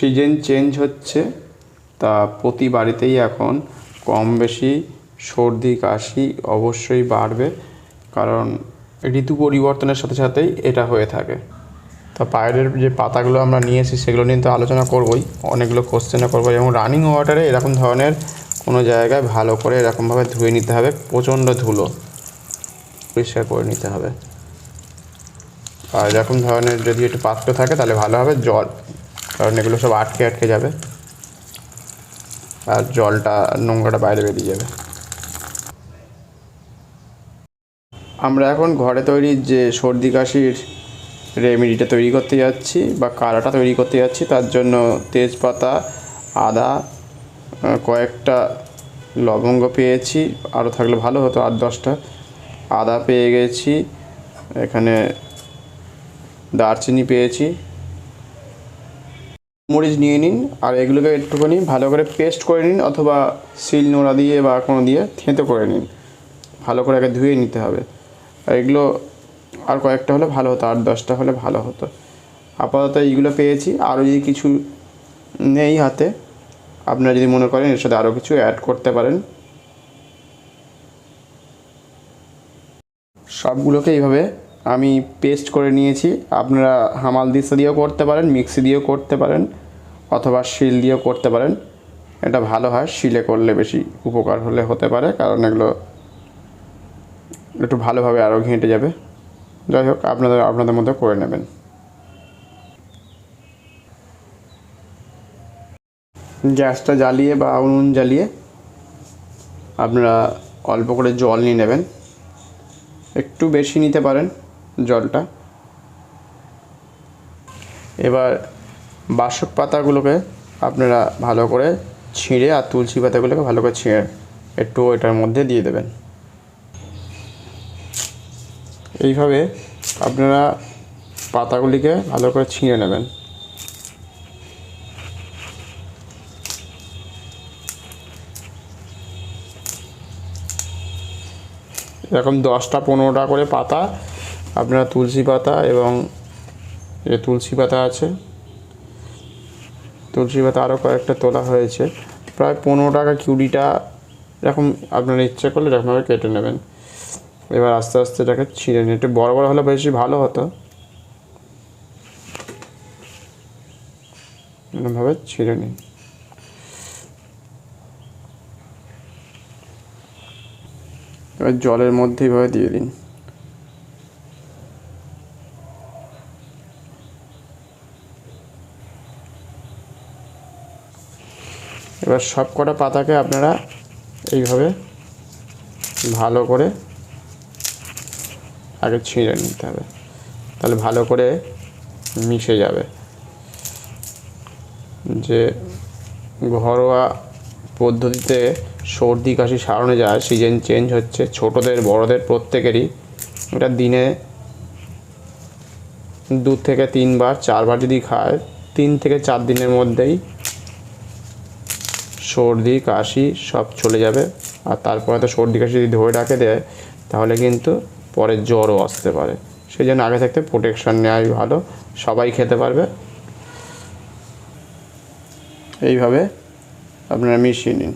Season change হচ্ছে, তা প্রতি বাড়িতেই এখন কম বেশি সর্দি, কাশি অবশ্যই বাড়বে, কারণ ঋতু পরিবর্তনের সাথে সাথেই এটা হয়ে থাকে। তা পায়ের যে পাতাগুলো আমরা নিয়ে এসেছি, সেগুলো নিয়ে তো আলোচনা করবোই, অনেকগুলো কোশ্চেনও করব। এবং রানিং ওয়াটারে এরকম ধরনের কোনো জায়গায় ভালো করে এরকমভাবে ধুয়ে নিতে হবে, প্রচণ্ড ধুলো। পরিষ্কার করে নিতে হবে। আর এরকম ধরনের যদি একটু পাত্র থাকে, তাহলে ভালো হবে। জল কারণ এগুলো সব আটকে আটকে যাবে। আর জলটা, নোংরাটা বাইরে বেরিয়ে যাবে। আমরা এখন ঘরে তৈরি যে সর্দি কাশির রেমেডিটা তৈরি করতে যাচ্ছি বা কাড়াটা তৈরি করতে যাচ্ছি, তার জন্য তেজপাতা, আদা কয়েকটা লবঙ্গ পেয়েছি। আরও থাকলে ভালো হতো, আট দশটা। আদা পেয়ে গেছি। এখানে দারচিনি পেয়েছি। মরিচ নিয়ে নিন আর এগুলোকে একটুখানি ভালো করে পেস্ট করে নিন অথবা শিল নোড়া দিয়ে বা কোনো দিয়ে থেঁতো করে নিন। ভালো করে আগে ধুয়ে নিতে হবে। আর এগুলো আর কয়েকটা হলে ভালো হতো, আট দশটা হলে ভালো হতো। আপাতত এইগুলো পেয়েছি। আরও যদি কিছু নেই হাতে, আপনারা যদি মনে করেন এর সাথে আরও কিছু অ্যাড করতে পারেন। সবগুলোকে এইভাবে আমি পেস্ট করে নিয়েছি। আপনারা হামাল দিস্তা দিয়েও করতে পারেন, মিক্সি দিয়েও করতে পারেন, অথবা শিল দিয়েও করতে পারেন। এটা ভালো হয়, শিলে করলে বেশি উপকার হলে হতে পারে, কারণ এগুলো একটু ভালোভাবে আরও ঘেঁটে যাবে। যাই হোক, আপনাদের আপনাদের মধ্যে করে নেবেন। গ্যাসটা জ্বালিয়ে বা উনুন জ্বালিয়ে আপনারা অল্প করে জল নিয়ে নেবেন। একটু বেশি নিতে পারেন। জলটা। এবার বাসক পাতাগুলোকে আপনারা ভালো করে ছিঁড়ে আর তুলসী পাতাগুলোকে ভালো করে ছিঁড়ে একটু এটার মধ্যে দিয়ে দেবেন। এইভাবে আপনারা পাতাগুলিকে ভালো করে ছিঁড়ে নেবেন। এরকম দশটা পনেরোটা করে পাতা আপনারা তুলসী পাতা এবং যে তুলসী পাতা আছে, তুলসী পাতা আরও কয়েকটা তোলা হয়েছে। প্রায় পনেরো টাকা কুড়িটা এরকম আপনারা ইচ্ছে করলে এরকমভাবে কেটে নেবেন। এবার আস্তে আস্তে এটাকে ছিঁড়ে নিন একটু বড় বড় হলে বেশি ভালো হতো। এরকমভাবে ছিঁড়ে নিন এবার জলের মধ্যে এইভাবে দিয়ে দিন। এবার সব কটা পাতাকে আপনারা এইভাবে ভালো করে আগে ছিঁড়ে নিতে হবে। তাহলে ভালো করে মিশে যাবে। যে ঘরোয়া পদ্ধতিতে সর্দি কাশি সারানো যায় সিজন চেঞ্জ হচ্ছে ছোটদের, বড়দের প্রত্যেকেরই, এটা দিনে দু থেকে তিনবার, চারবার যদি খায়, তিন থেকে চার দিনের মধ্যেই সর্দি, কাশি সব চলে যাবে। আর তারপরে তো সর্দি, কাশি যদি ধরে রাখে দেয়, তাহলে কিন্তু পরে জ্বরও আসতে পারে। সেই জন্য আগে থাকতে প্রোটেকশান নেওয়াই ভালো, সবাই খেতে পারবে। এইভাবে আপনারা মিশিয়ে নিন।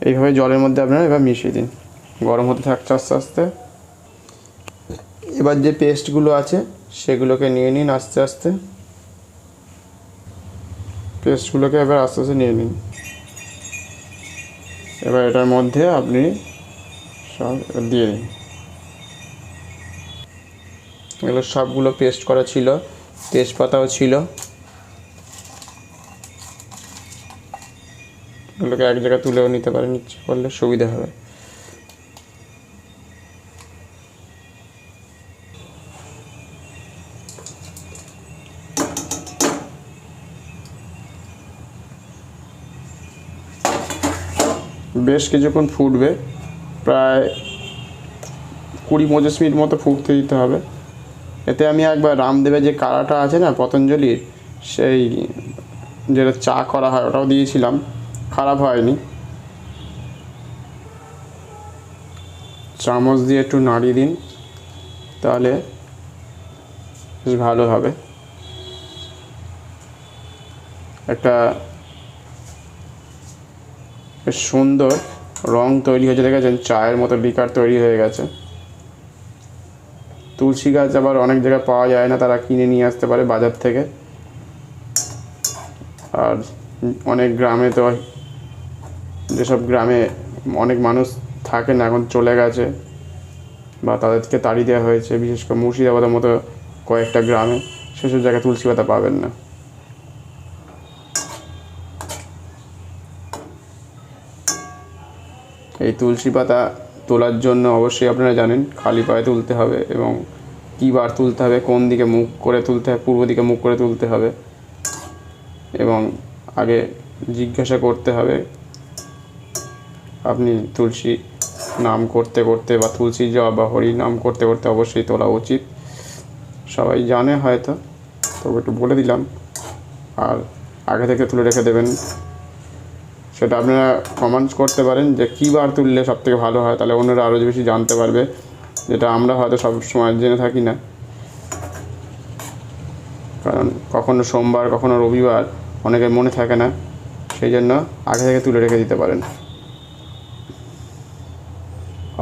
এইভাবে জলের মধ্যে আপনারা এবার মিশিয়ে দিন। গরম হতে থাকছে আস্তে আস্তে। এবার যে পেস্টগুলো আছে, সেগুলোকে নিয়ে নিন আস্তে আস্তে। পেস্টগুলোকে এবার আস্তে আস্তে নিয়ে নিন। এবার এটার মধ্যে আপনি সব দিয়ে নিন এগুলো সবগুলো পেস্ট করা ছিল, তেজপাতাও ছিল। এগুলোকে এক জায়গায় তুলেও নিতে পারেন, ইচ্ছে করলে সুবিধা হবে। বেশ কিছুক্ষণ ফুটবে। প্রায় কুড়ি পঁচিশ মিনিট মতো ফুটতে দিতে হবে। এতে আমি একবার রামদেবের যে কাড়াটা আছে না, পতঞ্জলির, সেই যেটা চা করা হয়, ওটাও দিয়েছিলাম। খারাপ হয়নি। চামচ দিয়ে একটু নাড়িয়ে দিন, তাহলে বেশ ভালো হবে। একটা বেশ সুন্দর রং তৈরি হয়েছে, দেখেছেন? চায়ের মতো লিকার তৈরি হয়ে গেছে। তুলসী গাছ আবার অনেক জায়গায় পাওয়া যায় না, তারা কিনে নিয়ে আসতে পারে বাজার থেকে। আর অনেক গ্রামে তো যেসব গ্রামে অনেক মানুষ থাকে না, এখন চলে গেছে বা তাদেরকে তাড়িয়ে দেওয়া হয়েছে, বিশেষ করে মুর্শিদাবাদের মতো কয়েকটা গ্রামে সেসব জায়গায় তুলসী পাতা পাবেন না। এই তুলসী পাতা তোলার জন্য অবশ্যই আপনারা জানেন খালি পায়ে তুলতে হবে এবং কী বার তুলতে হবে, কোন দিকে মুখ করে তুলতে হবে, পূর্ব দিকে মুখ করে তুলতে হবে এবং আগে জিজ্ঞাসা করতে হবে আপনি তুলসী নাম করতে করতে বা তুলসী জপ বা হরি নাম করতে করতে অবশ্যই তোলা উচিত। সবাই জানে হয়তো, তবে একটু বলে দিলাম। আর আগে থেকে তুলে রেখে দেবেন। সেটা আপনারা কমেন্টস করতে পারেন যে কী বার তুললে সব থেকে ভালো হয়, তাহলে অন্যরা আরও বেশি জানতে পারবে, যেটা আমরা হয়তো সব সময় জেনে থাকি না। কারণ কখনো সোমবার, কখনো রবিবার, অনেকের মনে থাকে না, সেই জন্য আগে থেকে তুলে রেখে দিতে পারেন।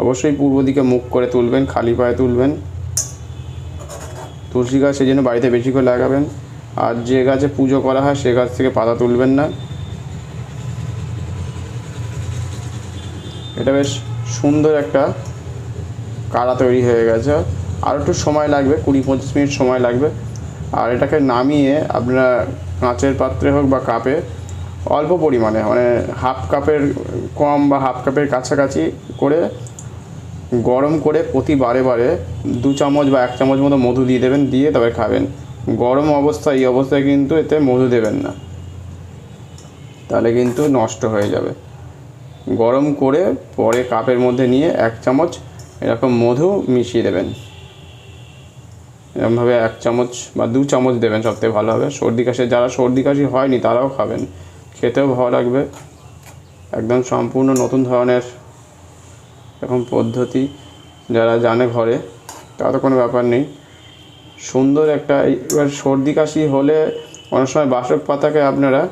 অবশ্যই পূর্ব দিকে মুখ করে তুলবেন, খালি পায়ে তুলবেন। তুলসী গাছ সেই জন্য বাড়িতে বেশি করে লাগাবেন। আর যে গাছে পুজো করা হয়, সে গাছ থেকে পাতা তুলবেন না। এটা বেশ সুন্দর একটা কাড়া তৈরি হয়ে গেছে। আর একটু সময় লাগবে, কুড়ি পঁচিশ মিনিট সময় লাগবে। আর এটাকে নামিয়ে আপনারা কাঁচের পাত্রে হোক বা কাপে অল্প পরিমাণে মানে হাফ কাপের কম বা হাফ কাপের কাছাকাছি করে গরম করে প্রতি বারে বারে দু চামচ বা এক চামচ মতো মধু দিয়ে দেবেন, দিয়ে তবে খাবেন। গরম অবস্থা, এই অবস্থায় কিন্তু এতে মধু দেবেন না। তাহলে কিন্তু নষ্ট হয়ে যাবে। গরম করে পরে কাপের মধ্যে নিয়ে এক চামচ এরকম মধু মিশিয়ে দেবেন। এরকমভাবে এক চামচ বা দু চামচ দেবেন সবথেকে ভালো হবে। সর্দি কাশি, যারা সর্দি কাশি হয়নি তারাও খাবেন। খেতেও ভালো লাগবে। একদম সম্পূর্ণ নতুন ধরনের এরকম পদ্ধতি যারা জানে ঘরে তা তো কোনো ব্যাপার নেই। সুন্দর একটা এবার সর্দি কাশি হলে অনেক সময় বাসক পাতাকে আপনারা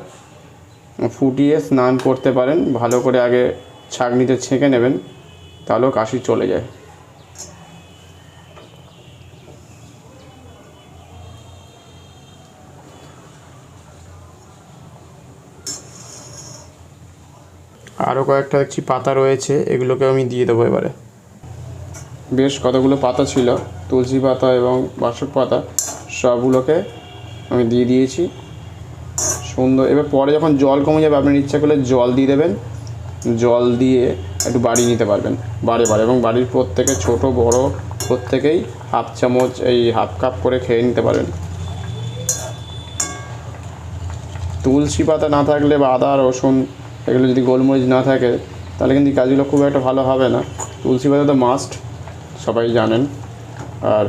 ফুটিয়ে স্নান করতে পারেন, ভালো করে আগে ছাঁকনিতে ছেঁকে নেবেন, তাহলেও কাশি চলে যায়। আরও কয়েকটা দেখছি পাতা রয়েছে এগুলোকে আমি দিয়ে দেবো এবারে। বেশ কতগুলো পাতা ছিল, তুলসী পাতা এবং বাসক পাতা, সবগুলোকে আমি দিয়ে দিয়েছি। সুন্দর। এবার পরে যখন জল কমে যাবে, আপনার ইচ্ছা করলে জল দিয়ে দেবেন। জল দিয়ে একটু বাড়িয়ে নিতে পারবেন, বারে বারে। এবং বাড়ির প্রত্যেকে, ছোট, বড় প্রত্যেকেই হাফ চামচ এই হাফ কাপ করে খেয়ে নিতে পারেন। তুলসী পাতা না থাকলে বা আদা, রসুন, এগুলো যদি গোলমরিচ না থাকে, তাহলে কিন্তু কাজগুলো খুব একটা ভালো হবে না। তুলসী পাতা তো মাস্ট সবাই জানেন। আর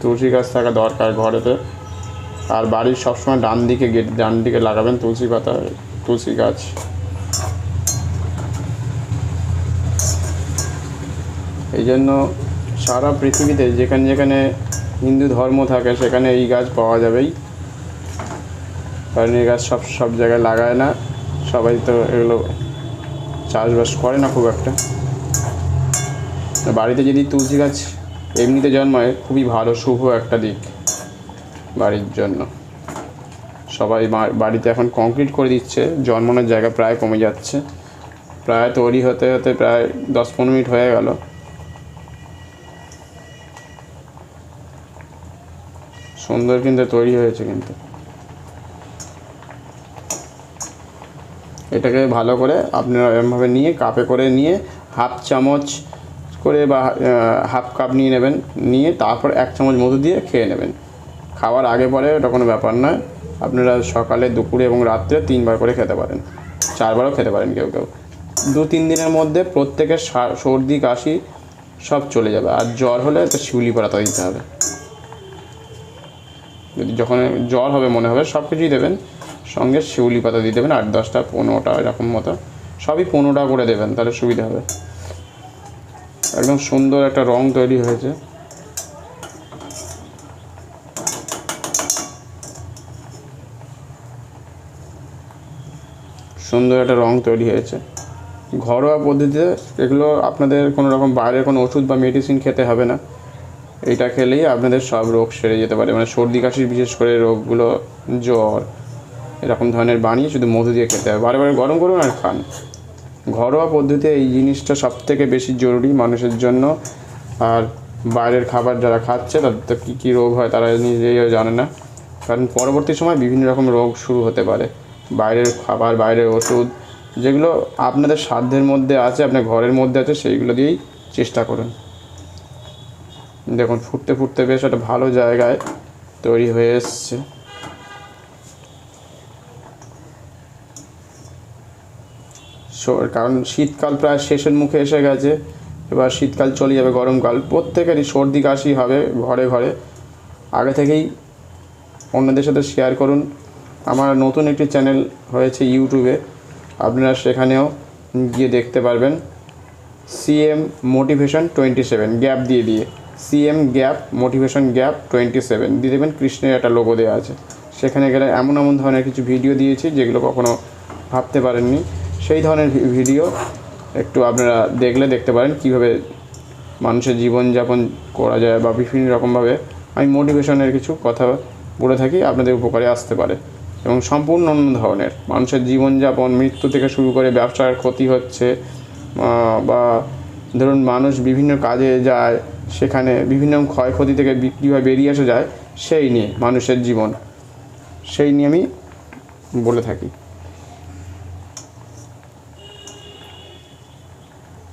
তুলসী গাছ থাকা দরকার ঘরেতে। আর বাড়ির সবসময় ডান দিকে গেট, ডান দিকে লাগাবেন তুলসী পাতা, তুলসী গাছ। এই জন্য সারা পৃথিবীতে যেখানে যেখানে হিন্দু ধর্ম থাকে, সেখানে এই গাছ পাওয়া যাবেই। কারণ এই গাছ সব সব জায়গায় লাগায় না। সবাই তো এগুলো চাষবাস করে না খুব একটা। বাড়িতে যদি তুলসী গাছ এমনিতে জন্মায়, খুবই ভালো, শুভ একটা দিক। বাড়ির জন্য। সবাই বাড়িতে এখন কংক্রিট করে দিচ্ছে, জন্মানোর জায়গা প্রায় কমে যাচ্ছে। প্রায় তৈরি হতে হতে প্রায় দশ পনেরো মিনিট হয়ে গেল। সুন্দর কিন্তু তৈরি হয়েছে কিন্তু। এটাকে ভালো করে আপনারা এরমভাবে নিয়ে, কাপে করে নিয়ে, হাফ চামচ করে বা হাফ কাপ নিয়ে নেবেন। নিয়ে তারপর এক চামচ মধু দিয়ে খেয়ে নেবেন। খাওয়ার আগে পরে ওটা কোনো ব্যাপার নয়। আপনারা সকালে, দুপুরে এবং রাত্রে তিনবার করে খেতে পারেন। চারবারও খেতে পারেন কেউ কেউ। দু, তিন দিনের মধ্যে প্রত্যেকের সর্দি, কাশি সব চলে যাবে। আর জ্বর হলে তো শিউলি পাতা দিতে হবে। যদি যখন জ্বর হবে মনে হবে, সব কিছুই দেবেন। সঙ্গে শিউলি পাতা দিয়ে দেবেন, আট, দশটা, পনেরোটা, এরকম মতো। সবই পনেরোটা করে দেবেন, তাহলে সুবিধা হবে। একদম সুন্দর একটা রং তৈরি হয়েছে। সুন্দর একটা রং তৈরি হয়েছে। ঘরোয়া পদ্ধতিতে এগুলো আপনাদের কোনো রকম বাইরের কোনো ওষুধ বা মেডিসিন খেতে হবে না। এটা খেলেই আপনাদের সব রোগ সেরে যেতে পারে। মানে সর্দি কাশির বিশেষ করে রোগগুলো, জ্বর, এরকম ধরনের বানিয়ে শুধু মধু দিয়ে খেতে হবে। বারে গরম করুন আর খান। ঘরোয়া পদ্ধতিতে এই জিনিসটা সব থেকে বেশি জরুরি মানুষের জন্য। আর বাইরের খাবার যারা খাচ্ছে, তাদের তো কী কী রোগ হয় তারা নিজেও জানে না। কারণ পরবর্তী সময় বিভিন্ন রকম রোগ শুরু হতে পারে। বাইরের খাবার, বাইরের ওষুধ, যেগুলো আপনাদের সাধ্যের মধ্যে আছে, আপনার ঘরের মধ্যে আছে, সেইগুলো দিয়েই চেষ্টা করুন। দেখুন, ফুটতে ফুটতে বেশ একটা ভালো জায়গায় তৈরি হয়ে এসছে। কারণ শীতকাল প্রায় শেষের মুখে এসে গেছে, এবার শীতকাল চলে যাবে, গরমকাল। প্রত্যেকেরই সর্দি কাশি হবে ঘরে ঘরে। আগে থেকেই অন্যদের সাথে শেয়ার করুন। আমার নতুন একটি চ্যানেল হয়েছে ইউটিউবে। আপনারা সেখানেও গিয়ে দেখতে পারবেন। CM motivation twenty seven, gap দিয়ে দিয়ে। CM gap, motivation gap twenty seven. দিয়ে দেবেন কৃষ্ণের একটা লোগো দেওয়া আছে। সেখানে গেলে এমন এমন ধরনের কিছু ভিডিও দিয়েছি যেগুলো কখনো ভাবতে পারেননি। সেই ধরনের ভিডিও একটু আপনারা দেখলে দেখতে পারেন কীভাবে মানুষের জীবনযাপন করা যায় বা বিভিন্ন রকমভাবে। আমি মোটিভেশনের কিছু কথা বলে থাকি, আপনাদের উপকারে আসতে পারে। এবং সম্পূর্ণ অন্য ধরনের। মানুষের জীবনযাপন, মৃত্যু থেকে শুরু করে ব্যবসার ক্ষতি হচ্ছে বা ধরুন মানুষ বিভিন্ন কাজে যায়, সেখানে বিভিন্ন ক্ষয়ক্ষতি থেকে কীভাবে বেরিয়ে আসা যায়, সেই নিয়ে মানুষের জীবন। সেই নিয়ে আমি বলে থাকি।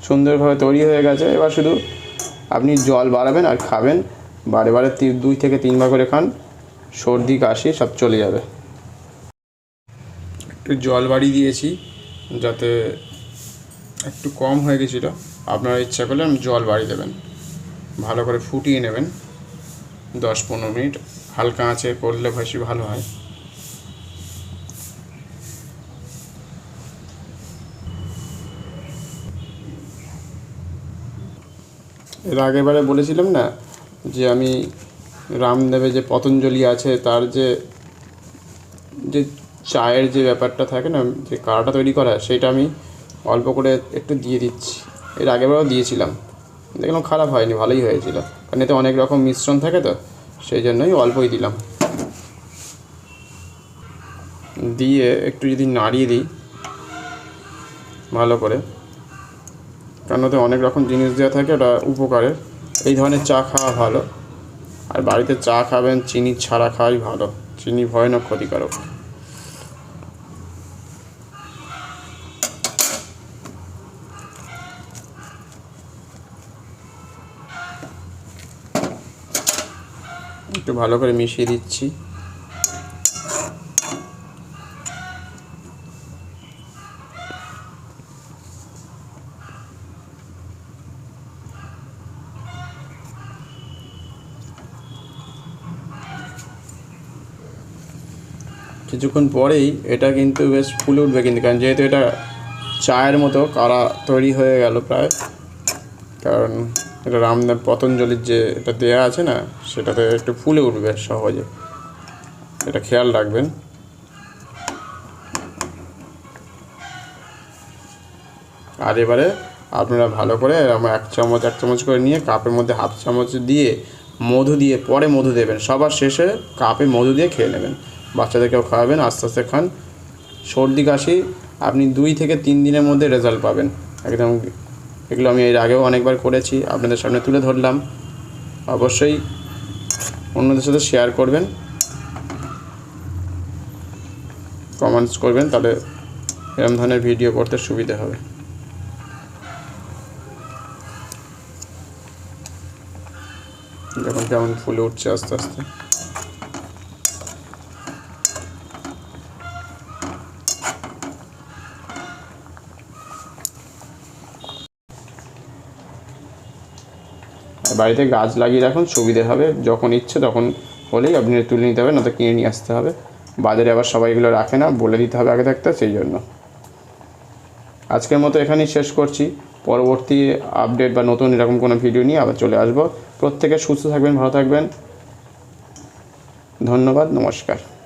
সুন্দরভাবে তৈরি হয়ে গেছে। এবার শুধু আপনি জল বাড়াবেন আর খাবেন। বারে বারে দুই থেকে তিনবার করে খান। সর্দি, কাশি সব চলে যাবে। একটু জল বাড়িয়ে দিয়েছি, যাতে একটু কম হয়ে গেছিল। আপনারা ইচ্ছা করলে জল বাড়িয়ে দেবেন। ভালো করে ফুটিয়ে নেবেন। দশ পনেরো মিনিট হালকা আঁচে করলে বেশি ভালো হয়। এর আগেরবারে বলেছিলাম না যে আমি রামদেবে যে পতঞ্জলি আছে, তার যে যে চায়ের যে ব্যাপারটা থাকে না, যে কাড়াটা তৈরি করা, সেটা আমি অল্প করে একটু দিয়ে দিচ্ছি। এর আগেরবারও দিয়েছিলাম। দেখলাম খারাপ হয়নি, ভালোই হয়েছিল। কারণ এতে অনেক রকম মিশ্রণ থাকে তো, সেই জন্যই অল্পই দিলাম। দিয়ে একটু যদি নাড়িয়ে দিই, ভালো করে। কারণ ওতে অনেক রকম জিনিস দেওয়া থাকে, ওটা উপকারের। এই ধরনের চা খাওয়া ভালো। আর বাড়িতে চা খাবেন, চিনি ছাড়া খাওয়াই ভালো। চিনি ভয়ানক ক্ষতিকারক। একটু ভালো করে মিশিয়ে দিচ্ছি। কিছুক্ষণ পরেই এটা কিন্তু বেশ ফুলে উঠবে কিন্তু, কারণ যেহেতু এটা চায়ের মতো কারা তৈরি হয়ে গেল প্রায়, কারণ এটা রামদেব পতঞ্জলির যে এটা দেয়া আছে না, সেটাতে একটু ফুলে উঠবে সহজে। এটা খেয়াল রাখবেন। আর এবারে আপনারা ভালো করে আমার এক চামচ এক চামচ করে নিয়ে কাপের মধ্যে হাফ চামচ দিয়ে মধু দিয়ে পরে মধু দেবেন। সবার শেষে কাপে মধু দিয়ে খেয়ে নেবেন। বাচ্চাদেরকেও খাওয়াবেন, আস্তে আস্তে খান। সর্দি কাশি আপনি দুই থেকে তিন দিনের মধ্যে রেজাল্ট পাবেন। একদম এগুলো আমি এর আগেও অনেকবার করেছি, আপনাদের সামনে তুলে ধরলাম। অবশ্যই অন্যদের সাথে শেয়ার করবেন। কমেন্টস করবেন, তাহলে এরকম ধরনের ভিডিও করতে সুবিধে হবে। দেখুন কেমন ফুলে উঠছে আস্তে আস্তে। বাড়িতে গাছ লাগিয়ে রাখুন, সুবিধে হবে। যখন ইচ্ছে তখন হলেই আপনি তুলে নিতে হবে নয়তো কিনে নিয়ে আসতে হবে। বাজারে আবার সবাই এগুলো রাখে না, বলে দিতে হবে আগে থাকতে সেই জন্য। আজকের মতো এখানেই শেষ করছি। পরবর্তী আপডেট বা নতুন এরকম কোনো ভিডিও নিয়ে আবার চলে আসব। প্রত্যেকে সুস্থ থাকবেন, ভালো থাকবেন। ধন্যবাদ, নমস্কার।